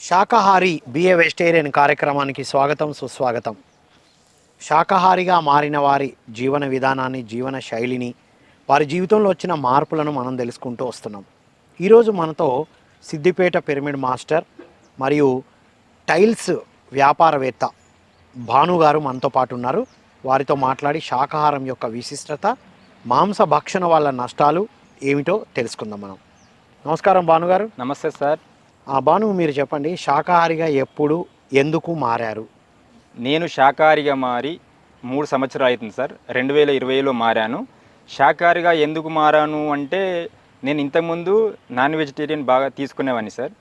శాకాహారి be a vegetarian కార్యక్రమానికి స్వాగతం సుస్వాగతం. శాకాహారిగా మారిన వారి జీవన విధానాన్ని జీవన శైలిని వారి జీవితంలో వచ్చిన మార్పులను మనం తెలుసుకుంటూ వస్తున్నాం. ఈరోజు మనతో సిద్దిపేట పిరమిడ్ మాస్టర్ మరియు టైల్స్ వ్యాపారవేత్త భానుగారు మనతో పాటు ఉన్నారు. వారితో మాట్లాడి శాకాహారం యొక్క విశిష్టత మాంస భక్షణ వల్ల నష్టాలు ఏమిటో తెలుసుకుందాం మనం. నమస్కారం భానుగారు నమస్తే సార్. భాను మీరు చెప్పండి శాకాహారిగా ఎప్పుడు ఎందుకు మారారు? నేను శాకాహారిగా మారి మూడు సంవత్సరాలు అవుతుంది సార్. రెండు వేల ఇరవైలో మారాను. శాకాహారిగా ఎందుకు మారాను అంటే నేను ఇంతకుముందు నాన్ వెజిటేరియన్ బాగా తీసుకునేవాడిని సార్.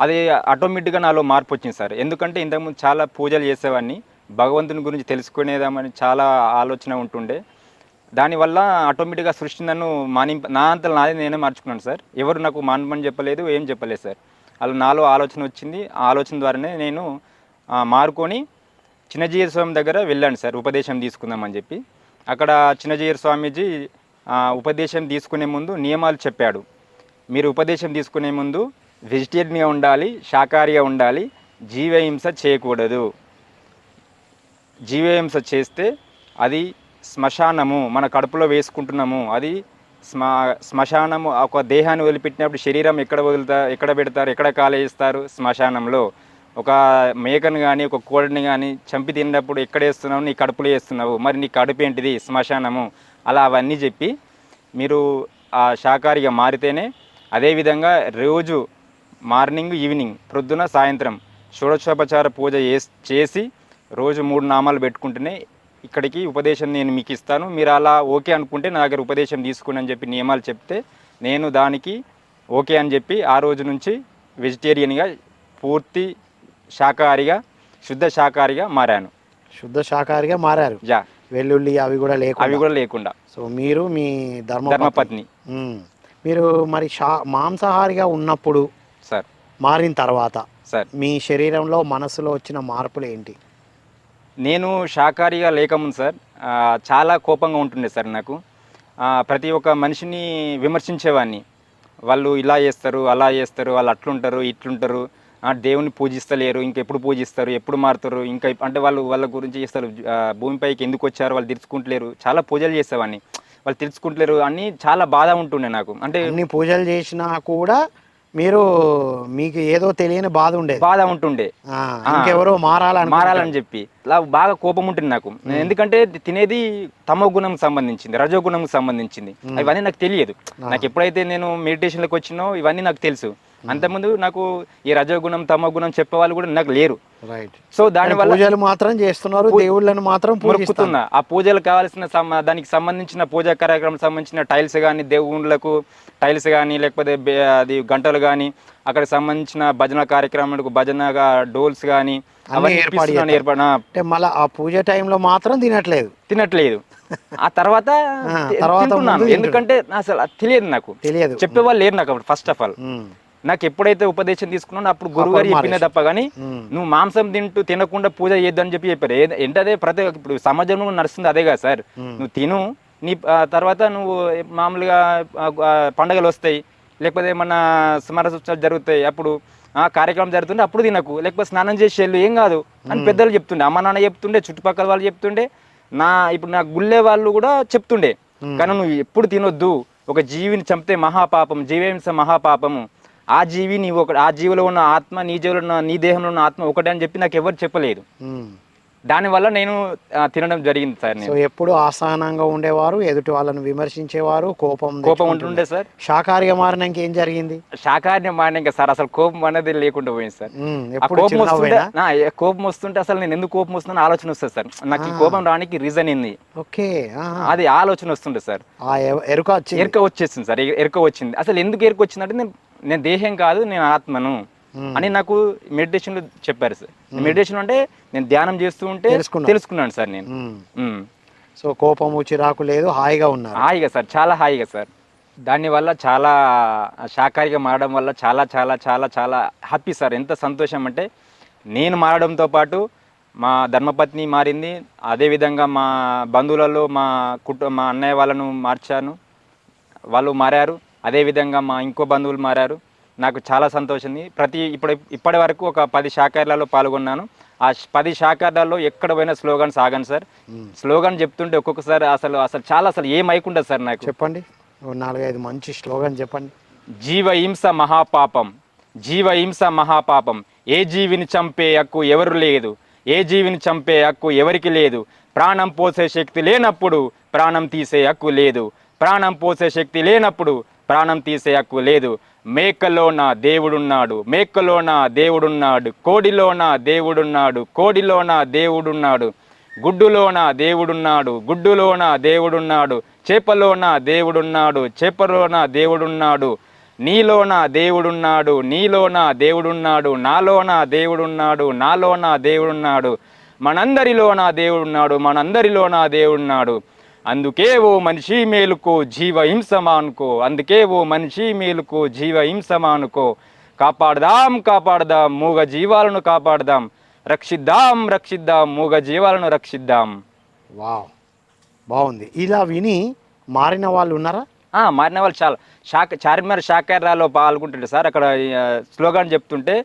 అది ఆటోమేటిక్గా నాలో మార్పు వచ్చింది సార్. ఎందుకంటే ఇంతకుముందు చాలా పూజలు చేసేవాడిని. భగవంతుని గురించి తెలుసుకునేదామని చాలా ఆలోచన ఉంటుండే. దానివల్ల ఆటోమేటిక్గా సృష్టి నన్ను మాని నా అంతలో నాదే నేనే మార్చుకున్నాను సార్. ఎవరు నాకు మానమని చెప్పలేదు ఏం చెప్పలేదు సార్. అలా నాలో ఆలోచన వచ్చింది. ఆ ఆలోచన ద్వారానే నేను మారుకొని చిన్నజీయ స్వామి దగ్గర వెళ్ళాను సార్ ఉపదేశం తీసుకుందామని చెప్పి. అక్కడ చిన్నజీయ స్వామీజీ ఉపదేశం తీసుకునే ముందు నియమాలు చెప్పాడు. మీరు ఉపదేశం తీసుకునే ముందు వెజిటేరియన్గా ఉండాలి శాకాహారిగా ఉండాలి జీవహింస చేయకూడదు. జీవహింస చేస్తే అది శ్మశానము మన కడుపులో వేసుకుంటున్నాము అది శ్మా శ్మశానము ఒక దేహాన్ని వదిలిపెట్టినప్పుడు శరీరం ఎక్కడ వదులుతారు ఎక్కడ పెడతారు ఎక్కడ కాలేస్తారు శ్మశానంలో. ఒక మేకను కానీ ఒక కోడిని కానీ చంపి తిన్నప్పుడు ఎక్కడ వేస్తున్నావు? నీ కడుపులో వేస్తున్నావు. మరి నీ కడుపు ఏంటిది? శ్మశానము. అలా అవన్నీ చెప్పి మీరు ఆ శాకాహారిగా మారితేనే అదేవిధంగా రోజు మార్నింగ్ ఈవినింగ్ ప్రొద్దున సాయంత్రం షోడశోపచార పూజ చేసి రోజు మూడు నామాలు పెట్టుకుంటేనే ఇక్కడికి ఉపదేశం నేను మీకు ఇస్తాను. మీరు అలా ఓకే అనుకుంటే నా దగ్గర ఉపదేశం తీసుకుని అని చెప్పి నియమాలు చెప్తే నేను దానికి ఓకే అని చెప్పి ఆ రోజు నుంచి వెజిటేరియన్గా పూర్తి శాకాహారిగా శుద్ధ శాకాహారిగా మారాను. శుద్ధ శాకాహారిగా మారారు. యా. వెల్లుల్లి అవి కూడా అవి లేకుండా కూడా లేకుండా. సో మీరు మీ ధర్మ ధర్మపత్ని. మీరు మరి శా మాంసాహారిగా ఉన్నప్పుడు సార్. మారిన తర్వాత సార్. మీ శరీరంలో మనసులో వచ్చిన మార్పులు ఏంటి? నేను శాకాహారిగా లేకముందు సార్ చాలా కోపంగా ఉంటుండే సార్ నాకు. ప్రతి ఒక్క మనిషిని విమర్శించేవాడిని వాళ్ళు ఇలా చేస్తారు అలా చేస్తారు వాళ్ళు అట్లుంటారు ఇట్లుంటారు. ఆ, దేవుని పూజిస్తలేరు ఇంకెప్పుడు పూజిస్తారు ఎప్పుడు మారుతారు ఇంకా అంటే వాళ్ళు వాళ్ళ గురించి చేస్తారు. భూమిపైకి ఎందుకు వచ్చారు వాళ్ళు తెలుసుకుంటలేరు. చాలా పూజలు చేసేవాడిని వాళ్ళు తెలుసుకుంటలేరు అని చాలా బాధ ఉంటుండే నాకు. అంటే అన్ని పూజలు చేసినా కూడా మీరు మీకు ఏదో తెలియని బాధ ఉండేది బాధ ఉంటుండే. ఇంకెవరో మారాలని మారాలని చెప్పి. అలా బాగా కోపం ఉంటుంది నాకు. ఎందుకంటే తినేది తమో గుణం సంబంధించింది రజో గుణం సంబంధించింది. ఇవన్నీ నాకు తెలియదు. నాకు ఎప్పుడైతే నేను మెడిటేషన్లోకి వచ్చినో ఇవన్నీ నాకు తెలుసు. అంతకుముందు నాకు ఈ రజో గుణం తమో గుణం చెప్పే వాళ్ళు కూడా నాకు లేరు. రైట్ సో దానివల్ల పూజలు మాత్రం చేస్తున్నారు దేవుళ్ళని మాత్రం పూజిస్తున్నారు. మొక్కుతున్నా ఆ పూజలు కావాల్సిన దానికి సంబంధించిన పూజా కార్యక్రమం సంబంధించిన టైల్స్ కానీ దేవుళ్ళకు టైల్స్ కానీ లేకపోతే అది గంటలు కానీ అక్కడ సంబంధించిన భజన కార్యక్రమాలకు భజనగా డోల్స్ కానీ అవన్నీ అంటే మళ్ళీ ఆ పూజ టైంలో మాత్రం తినట్లేదు. తినట్లేదు. ఆ తర్వాత తింటున్నాను. ఎందుకంటే అసలు తెలియదు నాకు. తెలియదు. చెప్పేవాళ్ళు లేరు నాకు ఫస్ట్ ఆఫ్ ఆల్ నాకు ఎప్పుడైతే ఉపదేశం తీసుకున్నానో అప్పుడు గురువు గారు చెప్పిన తప్ప కానీ నువ్వు మాంసం తింటూ తినకుండా పూజ చేయొద్దు అని చెప్పి చెప్పారు. ఏంటదే ప్రతి ఇప్పుడు సమాజంలో నడుస్తుంది అదే కదా సార్. నువ్వు తిను నీ తర్వాత నువ్వు మామూలుగా పండగలు వస్తాయి లేకపోతే ఏమన్నా స్మరసోత్సవాలు జరుగుతాయి అప్పుడు ఆ కార్యక్రమం జరుగుతుంటే అప్పుడు తినకు లేకపోతే స్నానం చేసి వెళ్ళు ఏం కాదు అని పెద్దలు చెప్తుండే అమ్మ నాన్న చెప్తుండే చుట్టుపక్కల వాళ్ళు చెప్తుండే నా ఇప్పుడు నా గుళ్ళే వాళ్ళు కూడా చెప్తుండే. కానీ నువ్వు ఎప్పుడు తినొద్దు ఒక జీవిని చంపితే మహాపాపం జీవహింస మహాపాపము ఆ జీవి నీ ఒక ఆ జీవిలో ఉన్న ఆత్మ నీ జీవిలో ఉన్న నీ దేహంలో ఉన్న ఆత్మ ఒకటే అని చెప్పి నాకు ఎవరు చెప్పలేదు. దానివల్ల నేను తినడం జరిగింది సార్ సో ఎప్పుడు ఆసనంగా ఉండేవారు ఎదుటి వాళ్ళని విమర్శించేవారు కోపం కోపం. ఉంటుండే సార్. శాకాహారిగా మారినాక ఏం జరిగింది? శాకాహారం మారినాక సార్ అసలు కోపం అనేది లేకుండా పోయింది సార్. కోపం వస్తుంటే కోపం వస్తుంటే అసలు నేను ఎందుకు కోపం వస్తుందని ఆలోచన వస్తుంది సార్. నాకు ఈ కోపం రానికి రీజన్ ఏంది? ఓకే. అది ఆలోచన వస్తుండే సార్. ఎరుక వచ్చింది. ఎరుక వచ్చేసింది సార్ ఎరుక వచ్చింది. అసలు ఎందుకు ఎరుక వచ్చిందంటే నేను నేను దేహం కాదు నేను ఆత్మను. అని నాకు మెడిటేషన్లో చెప్పారు సార్. మెడిటేషన్ అంటే నేను ధ్యానం చేస్తూ ఉంటే. తెలుసుకున్నాను. సార్ నేను. మ్మ్. సో కోపము చిరాకు లేదు హాయిగా ఉన్నారు. హాయిగా సార్ చాలా హాయిగా సార్. దానివల్ల చాలా శాకాహారిగా మారడం వల్ల చాలా చాలా చాలా చాలా హ్యాపీ సార్. ఎంత సంతోషం అంటే నేను మారడంతో పాటు మా ధర్మపత్ని మారింది. అదేవిధంగా మా బంధువులలో మా కుటుంబ మా అన్నయ్య వాళ్ళను మార్చాను. వాళ్ళు మారారు. అదేవిధంగా మా ఇంకో బంధువులు మారారు. నాకు చాలా సంతోషం ప్రతి ఇప్పుడు ఇప్పటి వరకు ఒక పది శాఖారాలలో పాల్గొన్నాను. ఆ పది శాఖారాల్లో ఎక్కడ పోయినా స్లోగన్స్ ఆగాను సార్. స్లోగన్ చెప్తుంటే ఒక్కొక్కసారి అసలు అసలు చాలా అసలు ఏం అయికుండా సార్ నాకు. చెప్పండి. నాలుగైదు మంచి స్లోగన్ చెప్పండి. జీవహింస మహాపాపం. జీవహింస మహాపాపం. ఏ జీవిని చంపే హక్కు ఎవరు లేదు. ఏ జీవిని చంపే హక్కు ఎవరికి లేదు. ప్రాణం పోసే శక్తి లేనప్పుడు ప్రాణం తీసే హక్కు లేదు. ప్రాణం పోసే శక్తి లేనప్పుడు ప్రాణం తీసే హక్కు లేదు. మేకలోన దేవుడున్నాడు మేకలోన దేవుడున్నాడు కోడిలోన దేవుడున్నాడు కోడిలోన దేవుడున్నాడు గుడ్డులోన దేవుడున్నాడు గుడ్డులోన దేవుడున్నాడు చేపలోన దేవుడున్నాడు చేపలోన దేవుడున్నాడు నీలోన దేవుడున్నాడు నీలోన దేవుడున్నాడు నాలోన దేవుడున్నాడు నాలోన దేవుడున్నాడు మనందరిలోన దేవుడున్నాడు మనందరిలోన దేవుడున్నాడు అందుకే ఓ మనిషి మేలుకో జీవ హింసమానుకో అందుకే ఓ మనిషి మేలుకో జీవ హింసమానుకో కాపాడదాం కాపాడదాం మూగ జీవాలను కాపాడదాం. రక్షిద్దాం రక్షిద్దాం మూగ జీవాలను రక్షిద్దాం. వావ్. బాగుంది. ఇలా విని మారిన వాళ్ళు ఉన్నారా? ఆ, మారిన వాళ్ళు చాలా. శాఖ చార్మినార్ శాఖారాలో పాల్గొంటుంటే సార్. అక్కడ స్లోగాన్ చెప్తుంటే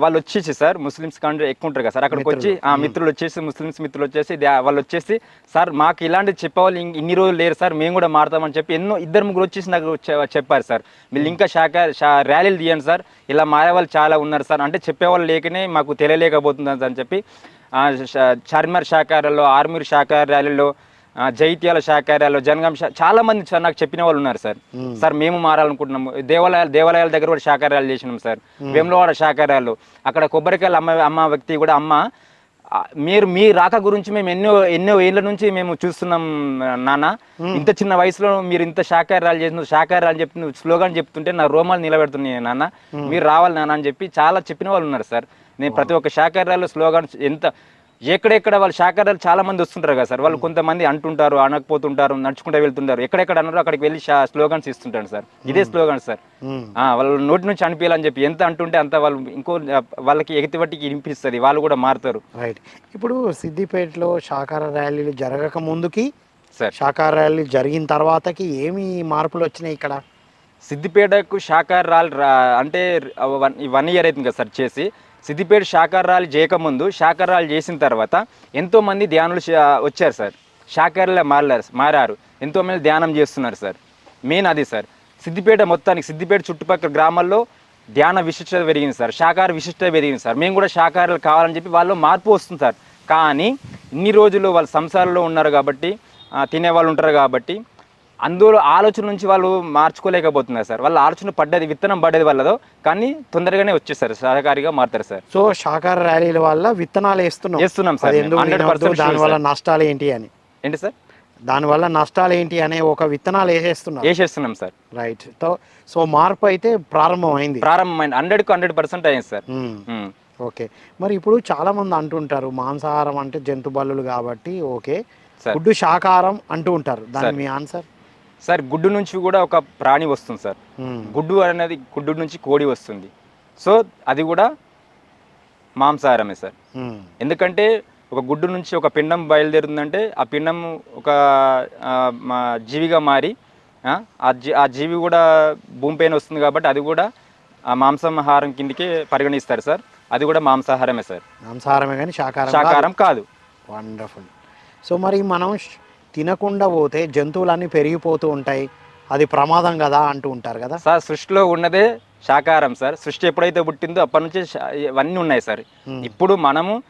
వాళ్ళు వచ్చేసి సార్ ముస్లిమ్స్ కంటే ఎక్కువ ఉంటారు కదా సార్. అక్కడికి వచ్చి ఆ, మిత్రులు వచ్చేసి ముస్లిమ్స్ మిత్రులు వచ్చేసి వాళ్ళు వచ్చేసి సార్ మాకు ఇలాంటి చెప్పేవాళ్ళు ఇన్ని రోజులు లేరు సార్ మేము కూడా మారుతామని చెప్పి ఎన్నో ఇద్దరు ముగ్గురు వచ్చేసి నాకు చెప్పారు సార్. మీరు ఇంకా శాఖ ర్యాలీలు తీయండి సార్. ఇలా మారే వాళ్ళు చాలా ఉన్నారు సార్. అంటే చెప్పేవాళ్ళు లేకనే మాకు తెలియలేకపోతుంది అని చెప్పి చార్మినార్ శాఖారాల్లో ఆర్మూర్ శాఖ ర్యాలీలో జైత్యాల శాఖార్యాలు జనగాం చాలా మంది సార్ నాకు చెప్పిన వాళ్ళు ఉన్నారు సార్. సార్ మేము మారాలనుకుంటున్నాము. దేవాలయాలు దేవాలయాల దగ్గర కూడా శాఖార్యాలు చేసినాం సార్. వేములవాడ శాఖార్యాలు అక్కడ కొబ్బరికాయలు అమ్మ అమ్మ వ్యక్తి కూడా అమ్మ మీరు మీ రాక గురించి మేము ఎన్నో ఎన్నో ఏళ్ళ నుంచి మేము చూస్తున్నాం నాన్న. ఇంత చిన్న వయసులో మీరు ఇంత శాఖార్యాలు చేసిన శాఖార్యాలు చెప్పి స్లోగాన్ చెప్తుంటే నా రోమాలు నిలబెడుతున్నాయి నాన్న. మీరు రావాలి నాన్న అని చెప్పి చాలా చెప్పిన వాళ్ళు ఉన్నారు సార్. నేను ప్రతి ఒక్క శాఖార్యాలు స్లోగాన్ ఎంత ఎక్కడెక్కడ వాళ్ళు శాఖారాలు చాలా మంది వస్తుంటారు కదా సార్. వాళ్ళు కొంతమంది అంటుంటారు అనకపోతుంటారు నడుచుకుంటూ వెళ్తుంటారు. ఎక్కడెక్కడ అన్నారో అక్కడికి వెళ్ళి స్లోగన్స్ ఇస్తుంటారు సార్. ఇదే స్లోగన్ సార్. వాళ్ళ నోటి నుంచి అనిపించాలని చెప్పి ఎంత అంటుంటే అంత వాళ్ళు ఇంకో వాళ్ళకి ఎగతివట్టికి వినిపిస్తుంది. వాళ్ళు కూడా మారుతారు. రైట్ ఇప్పుడు సిద్దిపేటలో శాకార ర్యాలీలు జరగక ముందుకి సార్. శాకార ర్యాలీ జరిగిన తర్వాతకి ఏమి మార్పులు వచ్చినాయి ఇక్కడ? సిద్దిపేటకు శాకాహారాలు రా అంటే వన్ వన్ ఇయర్ అవుతుంది కదా సార్ చేసి. సిద్దిపేట శాకాహారాలు చేయకముందు శాకారాలు చేసిన తర్వాత ఎంతోమంది ధ్యానులు వచ్చారు సార్. శాకాహారులే మారారు మారారు. ఎంతోమంది ధ్యానం చేస్తున్నారు సార్. మెయిన్ అది సార్. సిద్దిపేట మొత్తానికి సిద్దిపేట చుట్టుపక్కల గ్రామాల్లో ధ్యాన విశిష్టత పెరిగింది సార్. శాకాహార విశిష్టత పెరిగింది సార్. మేము కూడా శాకారాలు కావాలని చెప్పి వాళ్ళు మార్పు వస్తుంది సార్. కానీ ఇన్ని రోజులు వాళ్ళ సంసారంలో ఉన్నారు కాబట్టి తినేవాళ్ళు తినే వాళ్ళు ఉంటారు కాబట్టి అందులో ఆలోచన నుంచి వాళ్ళు మార్చుకోలేకపోతున్నారు సార్. వాళ్ళ ఆలోచన పడ్డది విత్తనం పడ్డది వాళ్ళదో కానీ తొందరగానే వచ్చేసారు సహకారిగా మారుతారు సార్. సో శాకార ర్యాలీల వల్ల విత్తనాలు వేస్తున్నాం. వేస్తున్నాం సార్ అది మేము. ఎందుకు 100% వినొద్దు, దానివల్ల sure, నష్టాలు ఏంటి అని. ఏంటి సార్? దానివల్ల నష్టాలు ఏంటి అనే ఒక విత్తనాలు వేసేస్తున్నారు వేసేస్తున్నాం సార్. రైట్. సో సో మార్పు అయితే ప్రారంభమైంది. ప్రారంభమైన హండ్రెడ్కు హండ్రెడ్ పర్సెంట్ అయింది సార్. ఓకే. మరి ఇప్పుడు చాలా మంది అంటుంటారు మాంసాహారం అంటే జంతు బలులు కాబట్టి ఓకే. గుడ్డు శాకాహారం అంటూ ఉంటారు. దాని మీ ఆన్సర్? సార్ గుడ్డు నుంచి కూడా ఒక ప్రాణి వస్తుంది సార్. గుడ్డు అనేది గుడ్డు నుంచి కోడి వస్తుంది. సో అది కూడా మాంసాహారమే సార్. ఎందుకంటే ఒక గుడ్డు నుంచి ఒక పిండం బయలుదేరుతుందంటే ఆ పిండం ఒక జీవిగా మారి ఆ, ఆ జీ ఆ జీవి కూడా భూమిపైన వస్తుంది కాబట్టి అది కూడా ఆ మాంసాహారం కిందకే పరిగణిస్తారు సార్. అది కూడా మాంసాహారమే సార్. మాంసాహారమే కానీ శాకాహారం శాకాహారం కాదు. వండర్ఫుల్. సో మరి మనం తినకుండా పోతే జంతువులన్నీ పెరిగిపోతూ ఉంటాయి. అది ప్రమాదం కదా అంటూ ఉంటారు కదా? సార్ సృష్టిలో ఉన్నదే శాకాహారం సార్. సృష్టి ఎప్పుడైతే పుట్టిందో అప్పటి నుంచి ఇవన్నీ ఉన్నాయి సార్. ఇప్పుడు మనము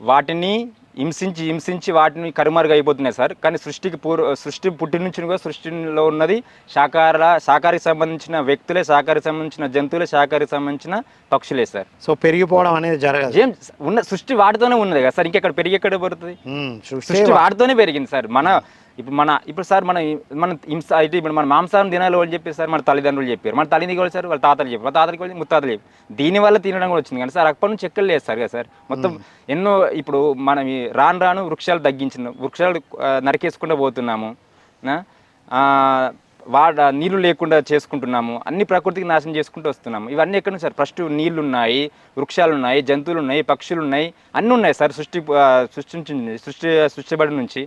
వాటిని హింసించి హింసించి వాటిని కరుమరుగు అయిపోతున్నాయి సార్. కానీ సృష్టికి పూర్వ సృష్టి పుట్టి నుంచి కూడా సృష్టిలో ఉన్నది శాకాహార శాకాహారికి సంబంధించిన వ్యక్తులే శాకాహారికి సంబంధించిన జంతువులే శాకాహారికి సంబంధించిన పక్షులే సార్. సో పెరిగిపోవడం అనేది జరగదు. ఏం ఉన్న సృష్టి వాటితోనే ఉన్నది కదా సార్. ఇంకెక్కడ పెరిగి ఎక్కడ పడుతుంది సృష్టి వాటితోనే పెరిగింది సార్. మన ఇప్పుడు మన ఇప్పుడు సార్ మన మన హింస అయితే ఇప్పుడు మన మాంసాహారం తినాలి వాళ్ళు చెప్పారు సార్ మన తల్లిదండ్రులు చెప్పారు. మన తల్లిని కూడా సార్ వాళ్ళ తాతలు చెప్పారు. వాళ్ళ తాతలకి వాళ్ళు ముత్తాతలు చెప్పారు. దీని వల్ల తినడం కూడా వచ్చింది కానీ సార్ అప్పటి నుంచి ఎక్కడ లేదు సార్ కదా సార్. మొత్తం ఎన్నో ఇప్పుడు మనం ఈ రాను రాను వృక్షాలు తగ్గించిన వృక్షాలు నరికేసుకుంటూ పోతున్నాము. వాడ నీళ్ళు లేకుండా చేసుకుంటున్నాము. అన్ని ప్రకృతికి నాశనం చేసుకుంటూ వస్తున్నాము. ఇవన్నీ ఎక్కడ సార్? ఫస్ట్ నీళ్ళు ఉన్నాయి వృక్షాలు ఉన్నాయి జంతువులు ఉన్నాయి పక్షులు ఉన్నాయి అన్నీ ఉన్నాయి సార్ సృష్టి ఆ, సృష్టించింది సృష్టి సృష్టిబడి నుంచి.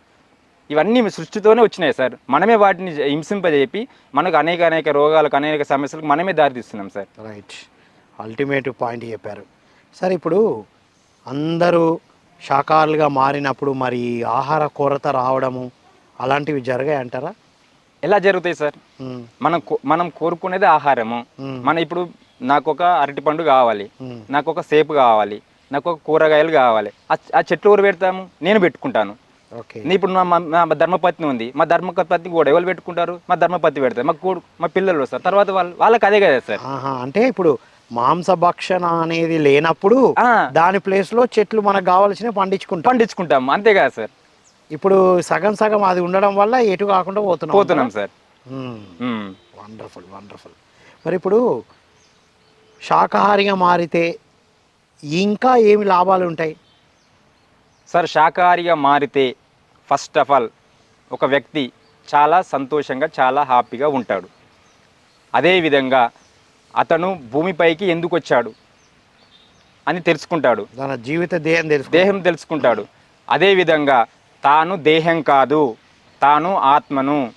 ఇవన్నీ సృష్టితోనే వచ్చినాయి సార్. మనమే వాటిని హింసింపజేపి మనకు అనేక అనేక రోగాలకు అనేక సమస్యలకు మనమే దారితీస్తున్నాం సార్. రైట్ అల్టిమేట్ పాయింట్ చెప్పారు. సార్ ఇప్పుడు అందరూ శాకాహారులుగా మారినప్పుడు మరి ఆహార కొరత రావడము అలాంటివి జరిగాయి అంటారా? ఎలా జరుగుతాయి సార్. మనం మనం కోరుకునేది ఆహారము. మన ఇప్పుడు నాకు ఒక అరటిపండు కావాలి. మ్మ్. నాకు ఒక సేపు కావాలి. నాకు ఒక కూరగాయలు కావాలి. ఆ- చెట్లు ఎవరు పెడతాము నేను పెట్టుకుంటాను. ఓకే. నీ ఇప్పుడు మా- మా ధర్మపత్ని ఉంది. మా ధర్మపత్ని కూడా ఎవరు పెట్టుకుంటారు? మా ధర్మపత్ని పెడతారు. మా కూడు మా పిల్లలు వస్తారు. తర్వాత వాళ్ళు వాళ్ళకి అదే కదా సార్. ఆహా అంటే ఇప్పుడు మాంసభక్షణ అనేది లేనప్పుడు దాని ప్లేస్లో చెట్లు మనకు కావాల్సినవి పండించుకుంటాం. పండించుకుంటాం. అంతే కదా సార్. ఇప్పుడు సగం సగం అది ఉండడం వల్ల ఎటు కాకుండా పోతున్నాం పోతున్నాం సార్. Wonderful wonderful. మరి ఇప్పుడు శాకాహారిగా మారితే ఇంకా ఏమి లాభాలు ఉంటాయి? సార్ శాకాహారిగా మారితే ఫస్ట్ ఆఫ్ ఆల్ ఒక వ్యక్తి చాలా సంతోషంగా చాలా హ్యాపీగా ఉంటాడు. అదేవిధంగా అతను భూమిపైకి ఎందుకు వచ్చాడు అని తెలుసుకుంటాడు. తన జీవిత దేహం తెలుసు దేహం తెలుసుకుంటాడు. అదేవిధంగా తాను దేహం కాదు తాను ఆత్మను.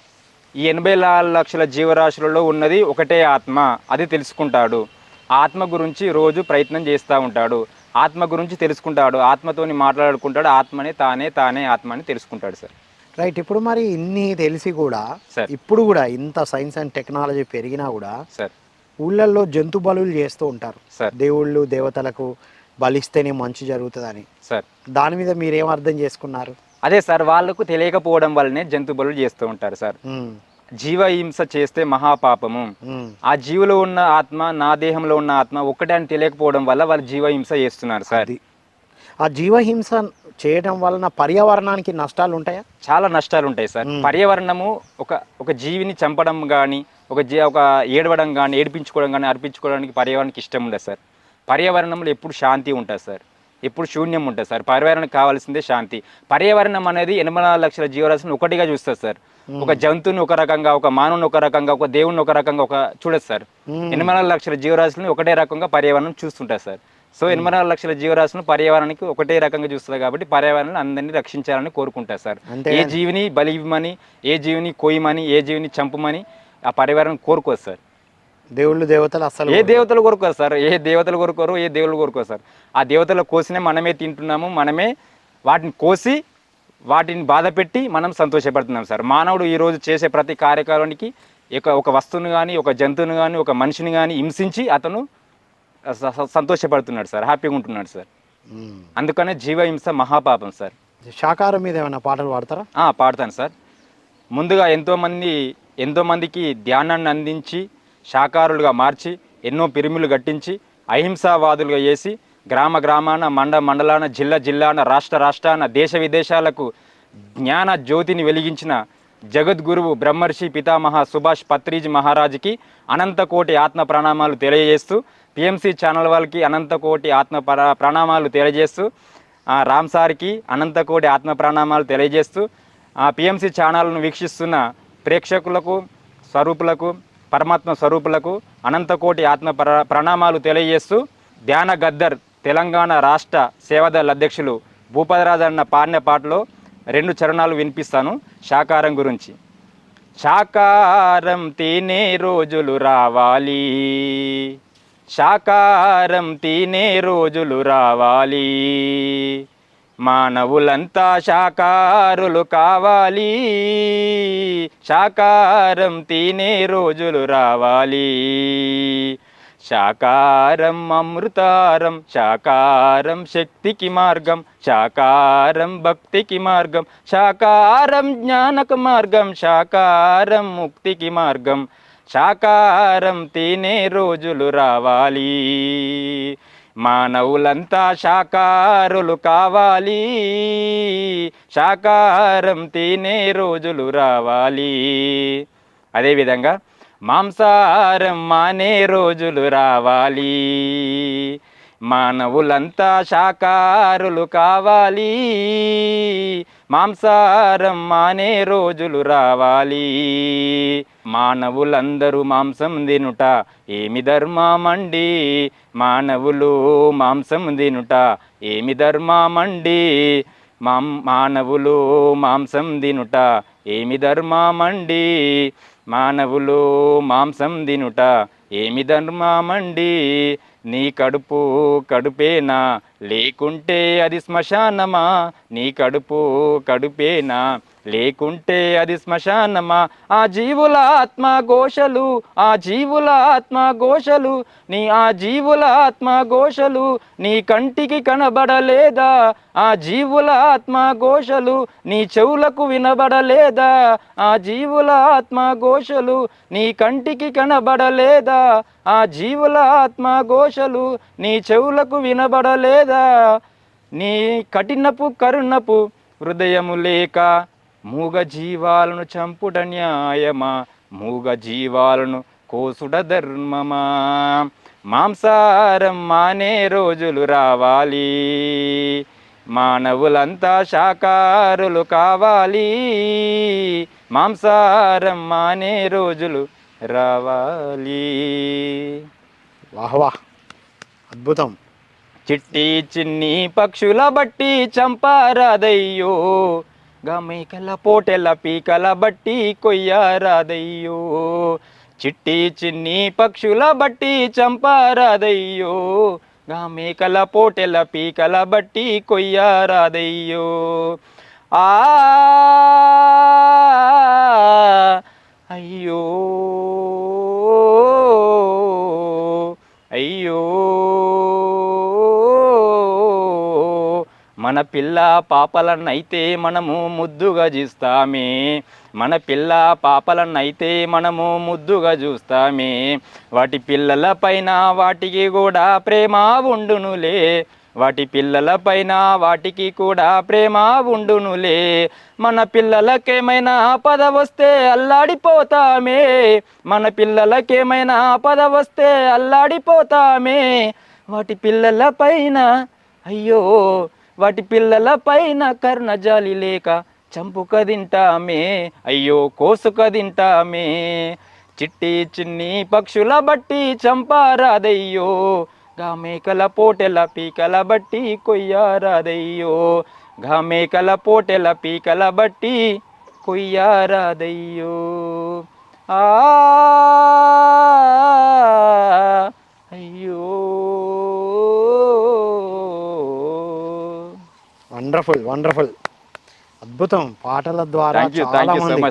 ఈ ఎనభై నాలుగు లక్షల జీవరాశులలో ఉన్నది ఒకటే ఆత్మ అది తెలుసుకుంటాడు. ఆత్మ గురించి రోజు ప్రయత్నం చేస్తూ ఉంటాడు. ఆత్మ గురించి తెలుసుకుంటాడు ఆత్మతోని మాట్లాడుకుంటాడు ఆత్మనే తానే తానే ఆత్మ అని తెలుసుకుంటాడు సార్. రైట్ ఇప్పుడు మరి ఇన్ని తెలిసి కూడా సార్. ఇప్పుడు కూడా ఇంత సైన్స్ అండ్ టెక్నాలజీ పెరిగినా కూడా సార్. ఊళ్ళల్లో జంతు బలులు చేస్తూ ఉంటారు. సార్. దేవుళ్ళు దేవతలకు బలిస్తేనే మంచి జరుగుతుందని. సార్. దాని మీద మీరేం అర్థం చేసుకున్నారు? అదే సార్ వాళ్ళకు తెలియకపోవడం వల్లనే జంతు బలులు చేస్తూ ఉంటారు సార్. జీవహింస చేస్తే మహాపాపము. ఆ జీవులో ఉన్న ఆత్మ నా దేహంలో ఉన్న ఆత్మ ఒక్కటే అని తెలియకపోవడం వల్ల వాళ్ళు జీవహింస చేస్తున్నారు సార్. ఆ జీవహింస చేయడం వలన పర్యావరణానికి నష్టాలు ఉంటాయా? చాలా నష్టాలు ఉంటాయి సార్. పర్యావరణము ఒక ఒక జీవిని చంపడం కానీ ఒక జీ ఒక ఏడవడం కానీ ఏడిపించుకోవడం కానీ అర్పించుకోవడానికి పర్యావరణానికి ఇష్టం ఉండదు సార్. పర్యావరణంలో ఎప్పుడు శాంతి ఉంటుంది సార్. ఎప్పుడు శూన్యం ఉంటుంది సార్. పర్యావరణానికి కావాల్సిందే శాంతి. పర్యావరణం అనేది ఎనభై నాలుగు లక్షల జీవరాశిని ఒకటిగా చూస్తుంది సార్. ఒక జంతువుని ఒక రకంగా ఒక మానవుని ఒక రకంగా ఒక దేవుని ఒక రకంగా ఒక చూడదు సార్. ఎనభై నాలుగు లక్షల జీవరాశులను ఒకటే రకంగా పర్యావరణం చూస్తుంటుంది సార్. సో ఎనభై నాలుగు లక్షల జీవరాశులను పర్యావరణానికి ఒకటే రకంగా చూస్తుంది కాబట్టి పర్యావరణం అందరినీ రక్షించాలని కోరుకుంటారు సార్. ఏ జీవిని బలి ఇవ్వమని ఏ జీవిని కోయమని ఏ జీవిని చంపమని ఆ పర్యావరణం కోరుకోరు సార్. దేవుళ్ళు దేవతలు అసలు ఏ దేవతలు కోరుకోరు సార్? ఏ దేవతలు కోరుకోరు ఏ దేవుళ్ళు కోరుకోరు సార్? ఆ దేవతలు కోసినే మనమే తింటున్నాము మనమే వాటిని కోసి వాటిని బాధ పెట్టి మనం సంతోషపడుతున్నాం సార్. మానవుడు ఈరోజు చేసే ప్రతి కార్యక్రమానికి ఒక ఒక వస్తువుని కానీ ఒక జంతువుని కానీ ఒక మనిషిని కానీ హింసించి అతను సంతోషపడుతున్నాడు సార్ హ్యాపీగా ఉంటున్నాడు సార్. అందుకనే జీవహింస మహాపాపం సార్. శాకాహారం మీద ఏమైనా పాటలు పాడతారా? పాడతాను సార్. ముందుగా ఎంతోమంది ఎంతోమందికి ధ్యానాన్ని అందించి శాకారులుగా మార్చి ఎన్నో పిరిమిలు గట్టించి అహింసావాదులుగా చేసి గ్రామ గ్రామాన మండ మండలాన జిల్లా జిల్లాన రాష్ట్ర రాష్ట్రాన దేశ విదేశాలకు జ్ఞాన జ్యోతిని వెలిగించిన జగద్గురువు బ్రహ్మర్షి పితామహ సుభాష్ పత్రిజీ మహారాజుకి అనంతకోటి ఆత్మ ప్రణామాలు తెలియజేస్తూ పిఎంసి ఛానల్ వాళ్ళకి అనంతకోటి ఆత్మ ప్రణామాలు తెలియజేస్తూ రామ్ సార్కి అనంతకోటి ఆత్మ ప్రణామాలు తెలియజేస్తూ పిఎంసి ఛానల్ను వీక్షిస్తున్న ప్రేక్షకులకు స్వరూపులకు పరమాత్మ స్వరూపులకు అనంతకోటి ఆత్మ ప్ర- ప్రణామాలు తెలియజేస్తూ ధ్యాన గద్దర్ తెలంగాణ రాష్ట్ర సేవాదళ అధ్యక్షులు భూపదరాజన్న అన్న పాడిన పాటలో రెండు చరణాలు వినిపిస్తాను శాకారం గురించి. శాకారం తినే రోజులు రావాలి. శాకారం తినే రోజులు రావాలి. మానవులంతా శాకారులు కావాలి. శాకారం తినే రోజులు రావాలి. శాకారం అమృతారం శాకారం శక్తికి మార్గం శాకారం భక్తికి మార్గం శాకారం జ్ఞానక మార్గం శాకారం ముక్తికి మార్గం శాకారం తినే రోజులు రావాలి. మానవులంతా శాకారులు కావాలి. శాకారం తినే రోజులు రావాలి. అదేవిధంగా మాంసాహారం మానే రోజులు రావాలి. మానవులంతా శాకారులు కావాలి. మాంసాహారం మానే రోజులు రావాలి. మానవులందరూ మాంసం తినుట ఏమి ధర్మమండి? మానవులు మాంసం తినుట ఏమి ధర్మమండి? మాం మానవులు మాంసం దినుట ఏమి ధర్మమండి? మానవులు మాంసం దినుట ఏమి ధర్మమండి? నీ కడుపు కడుపేనా? లేకుంటే అది శ్మశానమా? నీ కడుపు కడుపేనా? లేకుంటే అది శ్మశానమా? ఆ జీవుల ఆత్మ ఘోషలు ఆ జీవుల ఆత్మ ఘోషలు నీ ఆ జీవుల ఆత్మ ఘోషలు నీ కంటికి కనబడలేదా? ఆ జీవుల ఆత్మ ఘోషలు నీ చెవులకు వినబడలేదా? ఆ జీవుల ఆత్మ ఘోషలు నీ కంటికి కనబడలేదా? ఆ జీవుల ఆత్మ ఘోషలు నీ చెవులకు వినబడలేదా? నీ కఠినపు కరుణపు హృదయము లేక మూగ జీవాలను చంపుట న్యాయమా? మూగ జీవాలను కోసుడ ధర్మమా? మాంసాహారం మానే రోజులు రావాలి. మానవులంతా శాకారులు కావాలి. మాంసాహారం మానే రోజులు రావాలి. వాహ్ వాహ్. అద్భుతం. చిట్టి చిన్ని పక్షుల బట్టి చంపారాదయ్యో. గమేకల పోటెల పీకల బట్టి కొయ్యారాదయ్యో చిట్టి చిన్ని పక్షుల బట్టి చంపారాదయ్యో గామేకల పోటెల పీకల బట్టి కొయ్యారాదయ్యో ఆ అయ్యో. మన పిల్ల పాపలన్నైతే మనము ముద్దుగా చూస్తామే. మన పిల్ల పాపలన్నైతే మనము ముద్దుగా చూస్తామే. వాటి పిల్లల పైన వాటికి కూడా ప్రేమ ఉండునులే. వాటి పిల్లల పైన వాటికి కూడా ప్రేమ ఉండునులే. మన పిల్లలకేమైనా పద వస్తే అల్లాడిపోతామే. మన పిల్లలకేమైనా పద వస్తే అల్లాడిపోతామే. వాటి పిల్లల పైన అయ్యో వాటి పిల్లల పైన కర్ణజాలి లేక చంపుక తింటామే అయ్యో కోసుక తింటామే. చిట్టి చిన్ని పక్షుల బట్టి చంపారాదయ్యో గా మేకల పోటెల పీకల బట్టి కొయ్యారాదయ్యో గా మేకల పోటెల పీకల బట్టి కొయ్యారాదయ్యో. ఆ వండర్ఫుల్ వండర్ఫుల్ అద్భుతం. పాటల ద్వారా చాలా మంది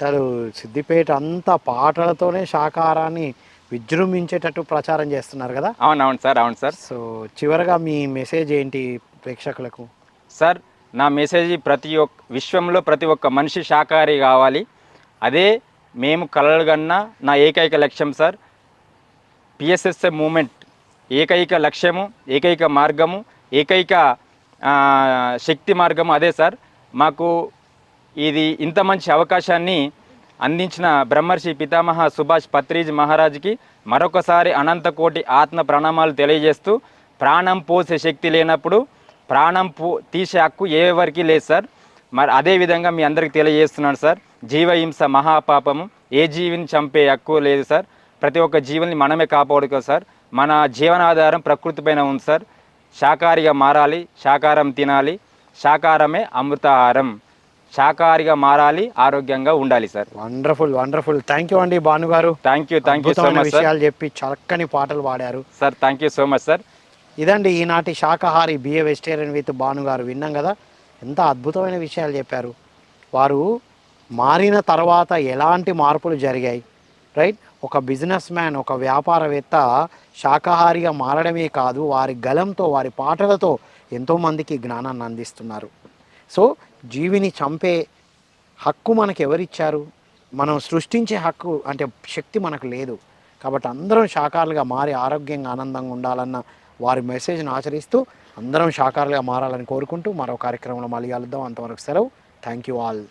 అసలు సిద్దిపేట అంతా పాటలతోనే శాకాహారాన్ని విజృంభించేటట్టు ప్రచారం చేస్తున్నారు కదా? అవును అవును సార్ అవును సార్. సో చివరగా మీ మెసేజ్ ఏంటి ప్రేక్షకులకు? సార్ నా మెసేజ్ ప్రతి ఒక్క విశ్వంలో ప్రతి ఒక్క మనిషి శాకాహారి కావాలి. అదే మేము కలలుగన్న నా ఏకైక లక్ష్యం సార్. పిఎస్ఎస్ఏ మూమెంట్ ఏకైక లక్ష్యము ఏకైక మార్గము ఏకైక శక్తి మార్గం అదే సార్. మాకు ఇది ఇంత మంచి అవకాశాన్ని అందించిన బ్రహ్మర్షి పితామహ సుభాష్ పత్రిజ్ మహారాజ్కి మరొకసారి అనంతకోటి ఆత్మ ప్రణామాలు తెలియజేస్తూ ప్రాణం పోసే శక్తి లేనప్పుడు ప్రాణం పో తీసే హక్కు ఎవరికి లేదు సార్. మరి అదే విధంగా మీ అందరికి తెలియజేస్తున్నాను సార్. జీవహింస మహాపాపము ఏ జీవిని చంపే హక్కు లేదు సార్. ప్రతి ఒక్క జీవుని మనమే కాపాడుకో సార్. మన జీవనాధారం ప్రకృతి పైన ఉంది సార్. శాకాహారిగా మారాలి శాకాహారం తినాలి శాకాహారమే అమృతాహారం. శాకాహారిగా మారాలి ఆరోగ్యంగా ఉండాలి sir. Wonderful wonderful thank you అండి Bhanu garu. Thank you thank you so much విషయాలు చెప్పి చక్కని పాటలు పాడారు. Sir thank you so much sir ఇదండి ఈనాటి శాకాహారి be a vegetarian with Bhanu garu విన్నాం కదా? ఎంత అద్భుతమైన విషయాలు చెప్పారు. వారు మారిన తర్వాత ఎలాంటి మార్పులు జరిగాయి? రైట్? ఒక బిజినెస్ మ్యాన్ ఒక వ్యాపారవేత్త శాకాహారిగా మారడమే కాదు వారి గలంతో వారి పాటలతో ఎంతోమందికి జ్ఞానాన్ని అందిస్తున్నారు. సో జీవిని చంపే హక్కు మనకు ఎవరిచ్చారు? మనం సృష్టించే హక్కు అంటే శక్తి మనకు లేదు. కాబట్టి అందరం శాకాహారులుగా మారి ఆరోగ్యంగా ఆనందంగా ఉండాలన్న వారి మెసేజ్ను ఆచరిస్తూ అందరం శాకాహారులుగా మారాలని కోరుకుంటూ మరో కార్యక్రమంలో మళ్ళీ కలుద్దాం. అంతవరకు సెలవు. Thank you all.